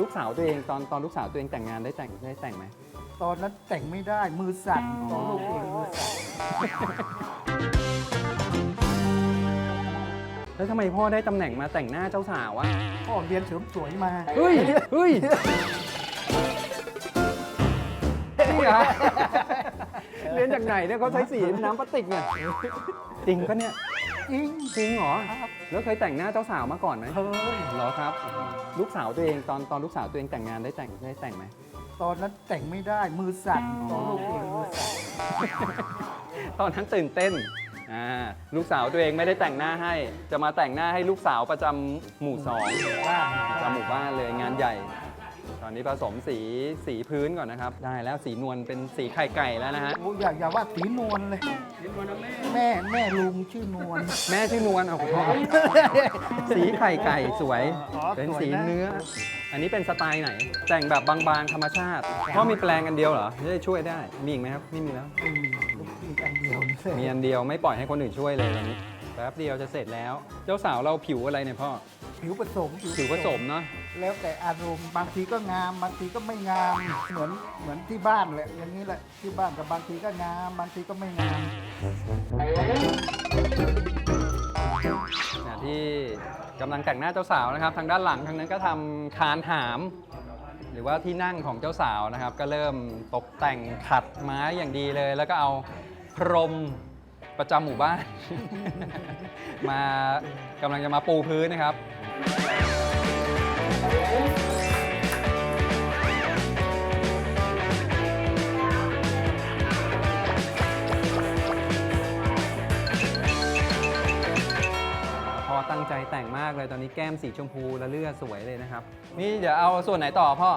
ลูกสาวตัวเองตอนตอนลูกสาวตัวเองแต่งงานได้แต่งได้แต่งไหมตอนนั้นแต่งไม่ได้มือสั่นตอนลูกเองมือสั่นแล้วทำไมพ่อได้ตำแหน่งมาแต่งหน้าเจ้าสาวอะพ่อเรียนเสริมสวยมาเฮ้ยเฮ้ยนี่เหรอเรียนจากไหนเนี่ยเขาใช้สีน้ำพลาสติกเนี่ยจริงปะเนี่ย จริงจริงเหรอครับแล้วเคยแต่งหน้าเจ้าสาวมาก่อนไหมเฮ้ยเหรอครับ ลูกสาวตัวเองตอนตอนลูกสาวตัวเองแต่งงานได้แต่งได้แต่งไหมตอนนั้นแต่งไม่ได้มือสั่นตอนลูกเองมือสั่นตอนนั้นตื่นเต้นอ่าลูกสาวตัวเองไม่ได้แต่งหน้าให้ จะมาแต่งหน้าให้ลูกสาวประจำหมู่สองบ้านประจำหมู่บ้านเลยงานใหญ่ ตอนนี้ผสมสีสีพื้นก่อนนะครับ ได้แล้วสีนวลเป็นสีไข่ไก่แล้วนะฮะ โอ้อย่าอย่าว่าสีนวลเลย แม่แม่ลุงชื่อนวล แม่ชื่อนวลเอาพ่อสีไข่ไก่สวย อ๋อเป็นสวยนะสีเนื้อ อันนี้เป็นสไตล์ไหน แต่งแบบบางๆธรรมชาติพ่อมีแปลงอันเดียวเหรอจะได้ช่วยได้ มีอีกไหมครับ ไม่มีแล้ว อืมลูกมีอันเดียวนี่มีอันเดียวไม่ปล่อยให้คนอื่นช่วยเลยอันนี้แป๊บเดียวจะเสร็จแล้ว เจ้าสาวเราผิวอะไรเนี่ยพ่อ ผิวผสมผิวผสมเนาะ แล้วแต่อารมณ์บางทีก็งาม บางทีก็ไม่งาม เหมือนเหมือนที่บ้านแหละอย่างนี้แหละที่บ้านกับบางทีก็งาม บางทีก็ไม่งามเนี่ยที่กำลังแต่งหน้าเจ้าสาวนะครับ ทางด้านหลังทางนั้นก็ทำคานหาม หรือว่าที่นั่งของเจ้าสาวนะครับ ก็เริ่มตกแต่งขัดไม้อย่างดีเลย แล้วก็เอาพรมประจำหมู่บ้าน มากำลังจะมาปูพื้นนะครับ ตั้งใจแต่งมากเลยตอนนี้แก้มสีชมพูและเลือดสวยเลยนะครับ นี่เดี๋ยวเอาส่วนไหนต่อพ่อ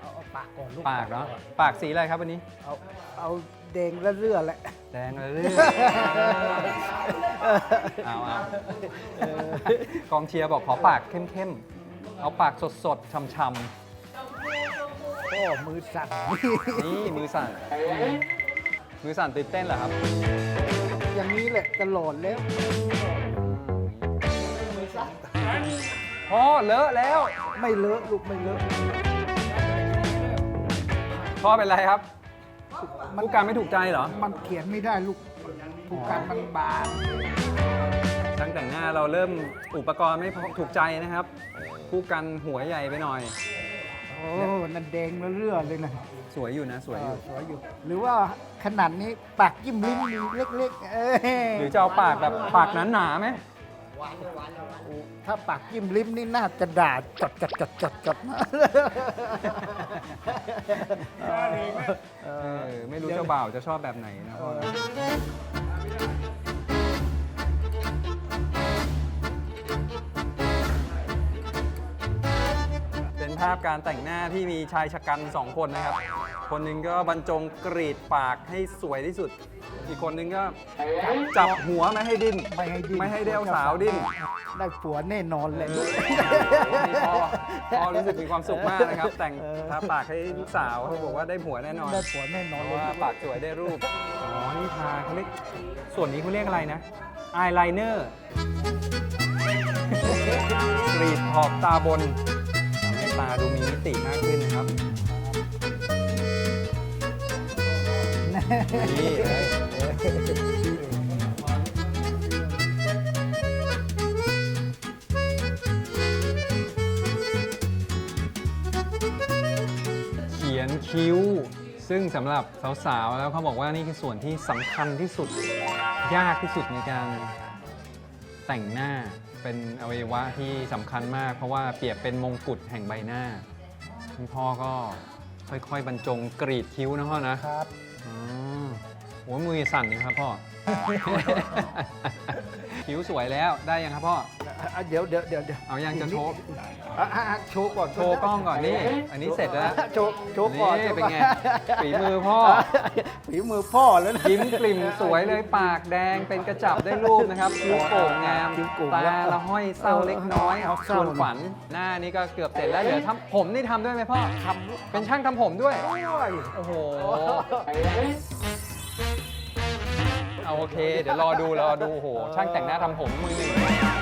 เอาเอาปากก่อนลูกปากเนาะปากสีอะไรครับวันนี้ เอาเอาแดงและเลือดแหละ แดงและเลือด เอาเอากองเชียร์บอกขอปากเข้มๆ เอาปากสดๆช่ำพ่อมือสั่นๆนี่มือสั่น มือสั่นตื่นเต้นเหรอครับ อย่างนี้แหละตลอดแล้ว อเลอะแล้ว ไม่เลอะลูกไม่เลอะพ่อเป็นไรครับผู้การไม่ถูกใจเหรอ มันเขียนไม่ได้ลูกผูกกันมันบางช่างแต่งหน้าเราเริ่มอุปกรณ์ไม่พอถูกใจนะครับผู้กันหัวใหญ่ไปหน่อย โอ้นั่นแดงและเลือดเลยนะสวยอยู่นะสวยอยู่สวยอยู่ หรือว่าขนาดนี้ปากยิ้มลิ้มมีเล็กๆเอ้ยหรือจะเอาปากแบบปากหนาๆไหม ถ้าปากยิ้มลิ้มนี่น่าจะด่าจดจดจดจดจดนะเออไม่รู้เจ้าบ่าวจะชอบแบบไหนนะพ่อนะเป็นภาพการแต่งหน้าที่มีชายชะกันสองคนนะครับ คนหนึ่งก็บรรจงกรีดปากให้สวยที่สุด อีกคนหนึ่งก็จับหัวไม่ให้ดิ้นไม่ให้ดิ้น ไม่ให้เด้วสาวดิ้น ได้ผัวแน่นอนเลยลูกนี่พ่อพ่อรู้สึกมีความสุขมากนะครับ แต่งทาปากให้ลูกสาวเขาบอกว่าได้ผัวแน่นอนได้ผัวแน่นอนเพเลราะยว่าปากสวยได้รูป อ๋อ นี่ทาเขาเรียกส่วนนี้เขาเรียกอะไรนะ อายไลเนอร์กรีดขอบตาบนทำให้ตาดูมีมิติมากขึ้นนะครับ นี่เลยเขียนคิ้ว ซึ่งสำหรับสาวๆ แล้วเขาบอกว่านี่คือส่วนที่สำคัญที่สุด ยากที่สุดในการแต่งหน้าเป็นอวัยวะที่สำคัญมาก เพราะว่าเปรียบเป็นมงกุฎแห่งใบหน้าคุณพ่อก็ค่อยๆ บรรจงกรีดคิ้วนะพ่อนะ ครับ อ๋อโอ้ยมือสั่นนี่ครับพ่อคิ้วสวยแล้วได้ยังครับพ่อ อะเดี๋ยวเดี๋ยวเดี๋ยวเดี๋ยวเอายังจะโชว์ อะอะอะโชว์ก่อนโชว์กล้องก่อนนี่อันนี้เสร็จแล้ว โชว์โชว์ก่อนนี่โชว์เป็นก่อไงฝีมือพ่อ ฝีมือพ่อแล้วนะ ยิ้มกลิ่มสวยเลยปากแดงเป็นกระจับได้รูปนะครับคิ้วโก่งงามคิ้วโก่งตาละห้อยเศร้าเล็กน้อยเอาเศชร้าวนขวัญหน้านี่ก็เกือบเสร็จแล้วเดี๋ยวทำผมนี่ทำด้วยไหมพ่อทำลูกเป็นช่างทำผมด้วยโอ้ยโอ้โห เอาโอเค เดี๋ยวรอดูรอดูโอ้โหช่างแต่งหน้าทำผมมือหนึ่ง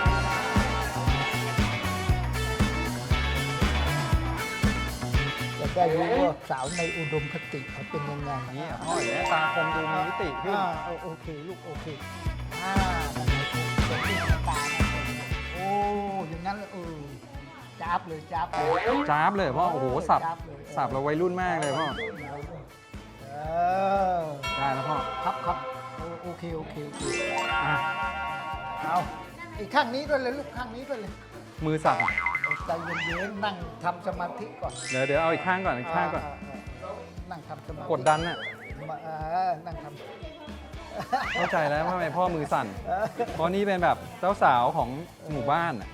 ได้รู้ว่าสาวในอุดมคติเขาเป็นยังไงนี่อะพ่อเนไหมตาคมดูมีมิติขึ้นอ่าโอโอเคลูกโอเคอ่านั่นไงเป็นที่ตาโอ้อย่างนั้นเลยเออจับเลยจับเลยจ้าบเลยพ่อโอ้โหสับจัเลยสับเราวัยรุ่นมากเลยพ่อเออได้แล้วพ่อครับครับโอโอเคโอเคโอเคอะเอาอีกข้างนี้ด้วยเลยลูกข้างนี้ด้วยเลยมือสั่น ใจเย็นๆนั่งทำสมาธิก่อนเดี๋ยวเดี๋ยวเอาอีกข้างก่อนอีกข้างก่อนอ่าอ่านั่งทำสมาธิกดดันอะ มาเออนั่งทำเข้าใจแล้วว่าทำไมพ่อมือสั่นเออเพราะนี่เป็นแบบเจ้าสาวของหมู่บ้านอะ